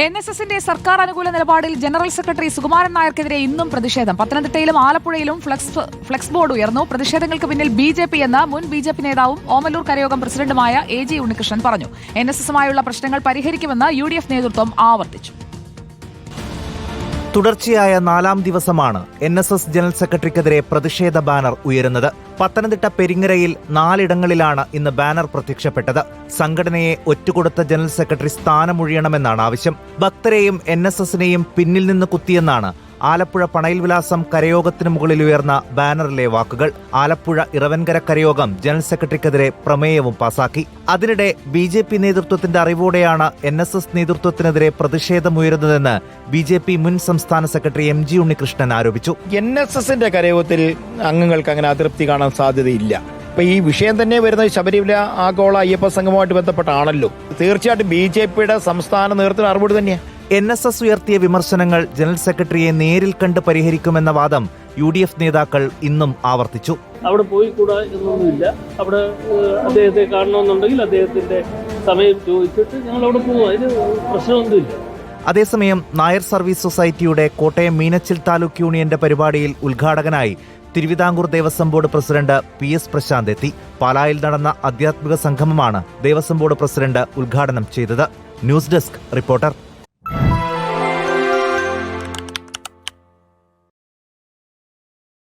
N S എസിന്റെ സർക്കാർ അനുകൂല നിലപാടിൽ ജനറൽ സെക്രട്ടറി സുകുമാരൻ നായർക്കെതിരെ ഇന്നും പ്രതിഷേധം. പത്തനംതിട്ടയിലും ആലപ്പുഴയിലും ഫ്ലക്സ് ഫ്ലക്സ് ബോർഡ് ഉയർന്നു. പ്രതിഷേധങ്ങൾക്ക് പിന്നിൽ ബി ജെ പി എന്ന മുൻ ബി ജെ പി നേതാവും ഓമല്ലൂർ കരയോഗം പ്രസിഡന്റുമായ എ ജി ഉണ്ണികൃഷ്ണൻ പറഞ്ഞു. എൻ എസ് എസുമായുള്ള പ്രശ്നങ്ങൾ പരിഹരിക്കുമെന്ന് യു ഡി എഫ് നേതൃത്വം ആവർത്തിച്ചു. തുടർച്ചയായ നാലാം ദിവസമാണ് എൻ എസ് എസ് ജനറൽ സെക്രട്ടറിക്കെതിരെ പ്രതിഷേധ ബാനർ ഉയരുന്നത്. പത്തനംതിട്ട പെരിങ്ങരയിൽ നാലിടങ്ങളിലാണ് ഇന്ന് ബാനർ പ്രത്യക്ഷപ്പെട്ടത്. സംഘടനയെ ഒറ്റുകൊടുത്ത ജനറൽ സെക്രട്ടറി സ്ഥാനമൊഴിയണമെന്നാണ് ആവശ്യം. ഭക്തരെയും എൻ എസ് എസിനെയും പിന്നിൽ നിന്ന് കുത്തിയെന്നാണ് ആലപ്പുഴ പണയിൽ വിലാസം കരയോഗത്തിന് മുകളിൽ ഉയർന്ന ബാനറിലെ വാക്കുകൾ. ആലപ്പുഴ ഇറവൻകര കരയോഗം ജനറൽ സെക്രട്ടറിക്കെതിരെ പ്രമേയവും പാസാക്കി. അതിനിടെ ബി ജെ പി നേതൃത്വത്തിന്റെ അറിവോടെയാണ് എൻ എസ് എസ് നേതൃത്വത്തിനെതിരെ പ്രതിഷേധമുയരുന്നതെന്ന് ബി ജെ പി മുൻ സംസ്ഥാന സെക്രട്ടറി എം ജി ഉണ്ണികൃഷ്ണൻ ആരോപിച്ചു. എൻ എസ് എസിന്റെ കരയോഗത്തിൽ അംഗങ്ങൾക്ക് അങ്ങനെ അതൃപ്തി കാണാൻ സാധ്യതയില്ല. ഇപ്പൊ ഈ വിഷയം തന്നെ വരുന്നത് ശബരിമല ആഗോള അയ്യപ്പ സംഘവുമായിട്ട് ബന്ധപ്പെട്ടാണല്ലോ. തീർച്ചയായിട്ടും ബി ജെ പിയുടെ സംസ്ഥാന നേതൃത്വം അറിവോട് തന്നെയാണ് എൻ എസ് എസ് ഉയർത്തിയ വിമർശനങ്ങൾ ജനറൽ സെക്രട്ടറിയെ നേരിൽ കണ്ട് പരിഹരിക്കുമെന്ന വാദം യു ഡി എഫ് നേതാക്കൾ ഇന്നും ആവർത്തിച്ചു. അവിടെ പോയി കൂടാ എന്നൊന്നുമില്ല. അവിടെ അദ്ദേഹത്തെ കാണണമെന്നുണ്ടെങ്കിൽ അദ്ദേഹത്തിന്റെ സമയം ചോദിച്ചിട്ട് ഞങ്ങൾ അവിടെ പോകും അതിന് പ്രശ്നമൊന്നുമില്ല. അതേസമയം നായർ സർവീസ് സൊസൈറ്റിയുടെ കോട്ടയം മീനച്ചിൽ താലൂക്ക് യൂണിയന്റെ പരിപാടിയിൽ ഉദ്ഘാടകനായി Thiruvithamkoor Devaswom board president P S Prashanth എത്തി. പാലായിൽ നടന്ന ആധ്യാത്മിക സംഗമമാണ് ദേവസ്വം ബോർഡ് പ്രസിഡന്റ് ഉദ്ഘാടനം ചെയ്തത്. News desk reporter.